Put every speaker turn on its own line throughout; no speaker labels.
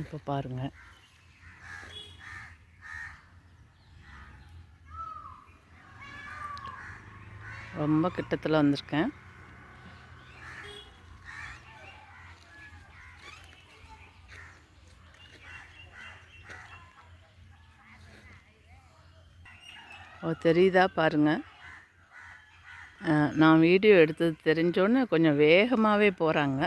இப்போ பாருங்கள் ரொம்ப கிட்டத்தில் வந்திருக்கேன். ஓ தெரியுதா பாருங்கள் நான் வீடியோ எடுத்தது தெரிஞ்சோன்னே கொஞ்சம் வேகமாகவே போகிறாங்க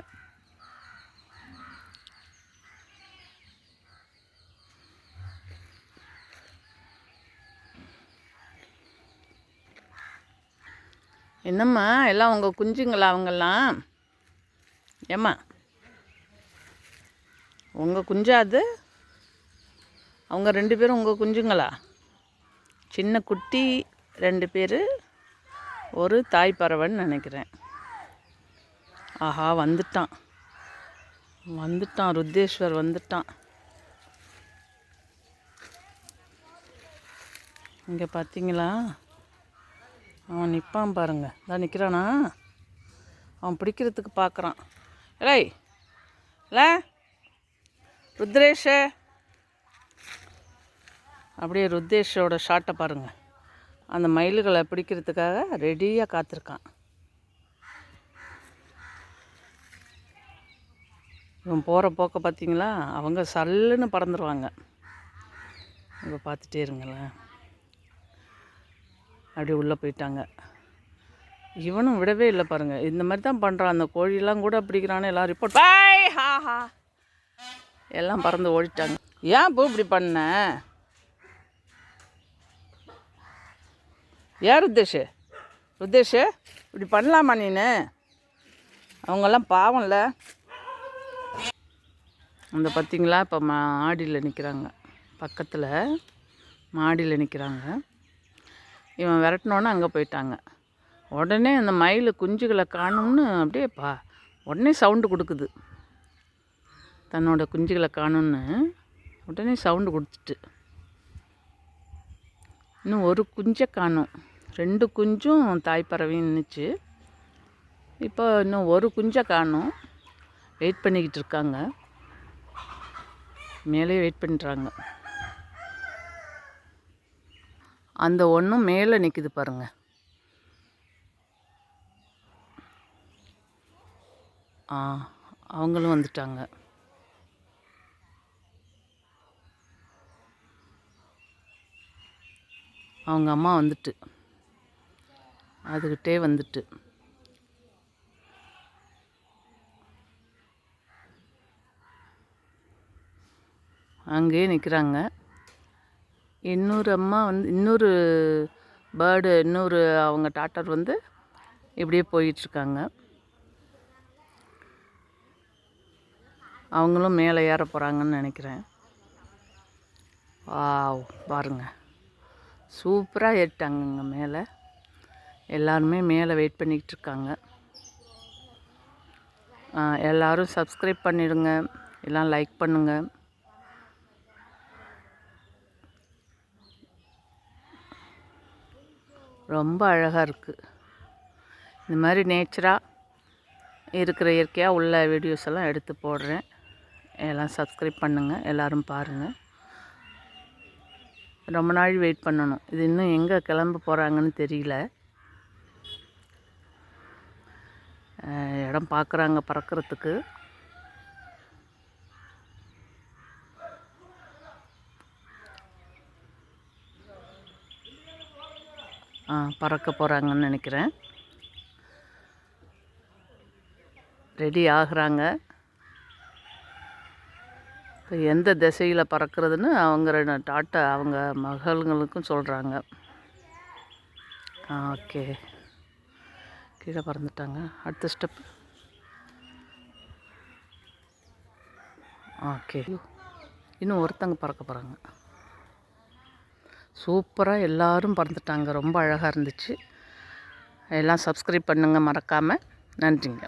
என்னம்மா எல்லாம் உங்கள் குஞ்சுங்களா அவங்கெல்லாம்? ஏம்மா உங்கள் குஞ்சா அது? அவங்க ரெண்டு பேரும் உங்கள் குஞ்சுங்களா? சின்ன குட்டி ரெண்டு பேர் ஒரு தாய் பறவைன்னு நினைக்கிறேன். ஆஹா வந்துட்டான். வந்துட்டான் ருத்தேஸ்வர் வந்துட்டான். இங்கே பார்த்தீங்களா அவன் நிற்பான் பாருங்க. இதான் நிற்கிறானா அவன் பிடிக்கிறதுக்கு பார்க்குறான் ரை இல்லை ருத்ரேஷ. அப்படியே ருத்ரேஷோட ஷாட்டை பாருங்கள் அந்த மயில்களை பிடிக்கிறதுக்காக ரெடியாக காத்திருக்கான். இவன் போகிற போக்க பார்த்தீங்களா அவங்க சல்லுன்னு பறந்துடுவாங்க இப்போ பார்த்துட்டே இருங்களேன். அப்படி உள்ளே போயிட்டாங்க. இவனும் விடவே இல்லை பாருங்கள் இந்த மாதிரி தான் பண்ணுறான் அந்த கோழியெல்லாம் கூட பிடிக்கிறான்னு எல்லாம் ரிப்போர்ட் பாய் ஹா ஹா. எல்லாம் பறந்து ஓடிட்டாங்க. ஏன் பூ இப்படி பண்ண? ஏன் ருத்தேஷ்? ருத்தேஷ் இப்படி பண்ணலாமா நீனு? அவங்கெல்லாம் பாவம்ல அந்த பார்த்தீங்களா இப்போ மாடியில் நிற்கிறாங்க பக்கத்தில் மாடியில் நிற்கிறாங்க இவன் விரட்டினோன்னே அங்கே போயிட்டாங்க. உடனே அந்த மயில் குஞ்சுகளை காணும்னு அப்படியே பா உடனே சவுண்டு கொடுக்குது. தன்னோட குஞ்சுகளை காணும்னு உடனே சவுண்டு கொடுத்துட்டு. இன்னும் ஒரு குஞ்சை காணும். ரெண்டு குஞ்சும் தாய்ப்பறவையும் நின்றுச்சு இப்போ இன்னும் ஒரு குஞ்சை காணும். வெயிட் பண்ணிக்கிட்டு இருக்காங்க. மேலே வெயிட் பண்ணுறாங்க அந்த ஒன்றும் மேலே நிற்குது பாருங்கள் ஆ அவங்களும் வந்துட்டாங்க. அவங்க அம்மா வந்துட்டு. அதுக்கிட்டே வந்துட்டு. அங்கேயே நிற்கிறாங்க இன்னொரு அம்மா வந்து இன்னொரு பேர்டு இன்னொரு அவங்க டாட்டர் வந்து இப்படியே போயிட்டுருக்காங்க. அவங்களும் மேலே ஏற போகிறாங்கன்னு நினைக்கிறேன். வாவ் பாருங்கள் சூப்பராக ஏறிட்டாங்கங்க மேலே. எல்லாருமே மேலே வெயிட் பண்ணிக்கிட்டு இருக்காங்க எல்லோரும் சப்ஸ்கிரைப் பண்ணிடுங்க. எல்லாம் லைக் பண்ணுங்கள் ரொம்ப அழகாக இருக்குது இந்த மாதிரி நேச்சராக இருக்கிற இயற்கையாக உள்ள வீடியோஸ் எல்லாம் எடுத்து போடுறேன். எல்லாம் சப்ஸ்கிரைப் பண்ணுங்கள் எல்லோரும் பாருங்கள் ரொம்ப நாள் வெயிட் பண்ணணும். இது இன்னும் எங்கே கிளம்ப போகிறாங்கன்னு தெரியல. இடம் பார்க்குறாங்க பறக்கிறதுக்கு. பறக்க போகிறாங்கன்னு நினைக்கிறேன். ரெடி ஆகுறாங்க. இப்போ எந்த திசையில் பறக்கிறதுன்னு அவங்க டாட்டா அவங்க மகள்களுக்கும் சொல்கிறாங்க ஓகே. கீழே பறந்துட்டாங்க. அடுத்த ஸ்டெப். ஓகே. இன்னும் ஒருத்தங்க பறக்க போகிறாங்க சூப்பராக எல்லோரும் பறந்துட்டாங்க. ரொம்ப அழகாக இருந்துச்சு. எல்லாம் சப்ஸ்கிரைப் பண்ணுங்கள் மறக்காமல் நன்றிங்க.